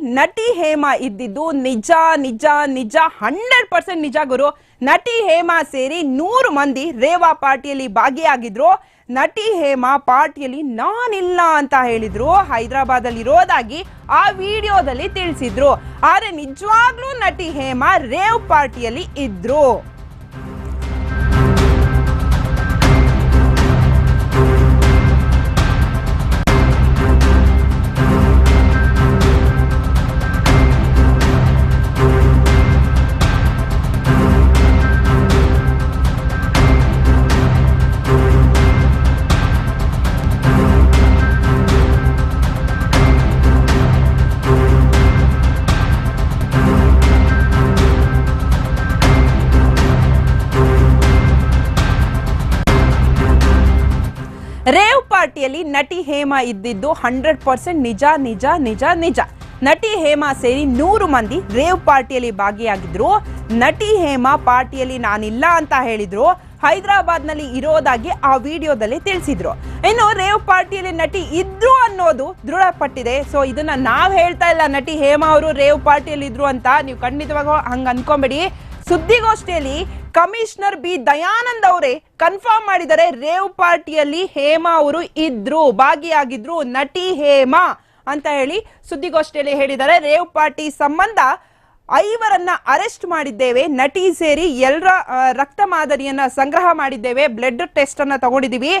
ನಟಿ ಹೇಮಾ ಇದ್ದಿದ್ದು ನಿಜ ನಿಜ ನಿಜ, ಹಂಡ್ರೆಡ್ ಪರ್ಸೆಂಟ್ ನಿಜ ಗುರು. ನಟಿ ಹೇಮಾ ಸೇರಿ ನೂರು ಮಂದಿ ರೇವಾ ಪಾರ್ಟಿಯಲ್ಲಿ ಭಾಗಿಯಾಗಿದ್ರು. ನಟಿ ಹೇಮಾ ಪಾರ್ಟಿಯಲ್ಲಿ ನಾನಿಲ್ಲ ಅಂತ ಹೇಳಿದ್ರು. ಹೈದರಾಬಾದ್ ಅಲ್ಲಿ ಇರೋದಾಗಿ ಆ ವಿಡಿಯೋದಲ್ಲಿ ತಿಳಿಸಿದ್ರು. ಆದ್ರೆ ನಿಜವಾಗ್ಲೂ ನಟಿ ಹೇಮಾ ರೇವ್ ಪಾರ್ಟಿಯಲ್ಲಿ ಇದ್ರು. ರೇವ್ ಪಾರ್ಟಿಯಲ್ಲಿ ನಟಿ ಹೇಮಾ ಇದ್ದಿದ್ದು ಹಂಡ್ರೆಡ್ ಪರ್ಸೆಂಟ್ ನಿಜ ನಿಜ ನಿಜ ನಿಜ. ನಟಿ ಹೇಮಾ ಸೇರಿ ನೂರು ಮಂದಿ ರೇವ್ ಪಾರ್ಟಿಯಲ್ಲಿ ಭಾಗಿಯಾಗಿದ್ರು. ನಟಿ ಹೇಮಾ ಪಾರ್ಟಿಯಲ್ಲಿ ನಾನಿಲ್ಲ ಅಂತ ಹೇಳಿದ್ರು. ಹೈದರಾಬಾದ್ನಲ್ಲಿ ಇರೋದಾಗಿ ಆ ವಿಡಿಯೋದಲ್ಲಿ ತಿಳಿಸಿದ್ರು. ಇನ್ನು ರೇವ್ ಪಾರ್ಟಿಯಲ್ಲಿ ನಟಿ ಇದ್ರು ಅನ್ನೋದು ದೃಢಪಟ್ಟಿದೆ. ಸೊ ಇದನ್ನ ನಾವು ಹೇಳ್ತಾ ಇಲ್ಲ ನಟಿ ಹೇಮಾ ಅವರು ರೇವ್ ಪಾರ್ಟಿಯಲ್ಲಿ ಇದ್ರು ಅಂತ. ನೀವು ಖಂಡಿತವಾಗ ಹಂಗ ಅನ್ಕೊಂಬೇಡಿ. ಸುದ್ದಿಗೋಷ್ಠಿಯಲ್ಲಿ ಕಮಿಷನರ್ ಬಿ ದಯಾನಂದ್ ಅವರೇ ಕನ್ಫರ್ಮ್ ಮಾಡಿದರೆ ರೇವ್ ಪಾರ್ಟಿಯಲ್ಲಿ ಹೇಮಾ ಅವರು ಇದ್ರು, ಭಾಗಿಯಾಗಿದ್ರು, ನಟಿ ಹೇಮಾ ಅಂತ ಹೇಳಿ ಸುದ್ದಿಗೋಷ್ಠಿಯಲ್ಲಿ ಹೇಳಿದ್ದಾರೆ. ರೇವ್ ಪಾರ್ಟಿ ಸಂಬಂಧ ಐವರನ್ನ ಅರೆಸ್ಟ್ ಮಾಡಿದ್ದೇವೆ, ನಟಿ ಸೇರಿ ಎಲ್ಲರ ರಕ್ತ ಮಾದರಿಯನ್ನ ಸಂಗ್ರಹ ಮಾಡಿದ್ದೇವೆ, ಬ್ಲಡ್ ಟೆಸ್ಟ್ ಅನ್ನ ತಗೊಂಡಿದೀವಿ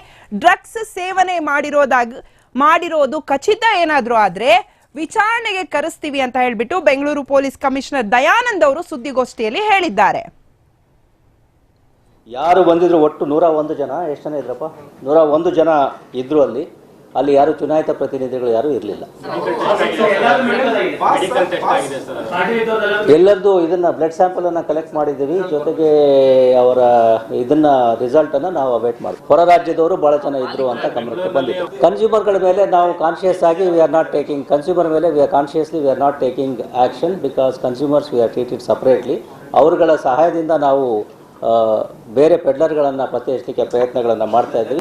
ಡ್ರಗ್ಸ್ ಸೇವನೆ ಮಾಡಿರೋದಾಗ, ಮಾಡಿರೋದು ಖಚಿತ ಏನಾದರೂ ಆದ್ರೆ ವಿಚಾರಣೆಗೆ ಕರೆಸ್ತೀವಿ ಅಂತ ಹೇಳ್ಬಿಟ್ಟು ಬೆಂಗಳೂರು ಪೊಲೀಸ್ ಕಮಿಷನರ್ ದಯಾನಂದ್ ಅವರು ಸುದ್ದಿಗೋಷ್ಠಿಯಲ್ಲಿ ಹೇಳಿದ್ದಾರೆ. ಯಾರು ಬಂದಿದ್ರು ಒಟ್ಟು ನೂರ ಒಂದು ಜನ? ಎಷ್ಟು ಜನ ಇದ್ರಪ್ಪ? ನೂರ ಒಂದು ಜನ ಇದ್ರು ಅಲ್ಲಿ. ಅಲ್ಲಿ ಯಾರು ಚುನಾಯಿತ ಪ್ರತಿನಿಧಿಗಳು ಯಾರು ಇರಲಿಲ್ಲ. ಎಲ್ಲರದ್ದು ಇದನ್ನ ಬ್ಲಡ್ ಸ್ಯಾಂಪಲ್ ಅನ್ನ ಕಲೆಕ್ಟ್ ಮಾಡಿದೀವಿ ಜೊತೆಗೆ ಅವರ ಇದನ್ನ ರಿಸಲ್ಟ್ ಅನ್ನ ನಾವು ಅವೇಟ್ ಮಾಡಿ, ಹೊರ ರಾಜ್ಯದವರು ಬಹಳ ಜನ ಇದ್ರು ಅಂತ ಗಮನಕ್ಕೆ ಬಂದಿದೆ. ಕನ್ಸ್ಯೂಮರ್ಗಳ ಮೇಲೆ ನಾವು ಕಾನ್ಶಿಯಸ್ ಆಗಿ we are not taking consumer ಮೇಲೆ we are consciously we are not taking action because consumers we are treated separately ಅವರುಗಳ ಸಹಾಯದಿಂದ ನಾವು ಬೇರೆ ಪೆಡ್ಲರ್ಗಳನ್ನು ಪತ್ತೆ ಹಚ್ಚಲಿಕ್ಕೆ ಪ್ರಯತ್ನಗಳನ್ನು ಮಾಡ್ತಾ ಇದ್ದೀವಿ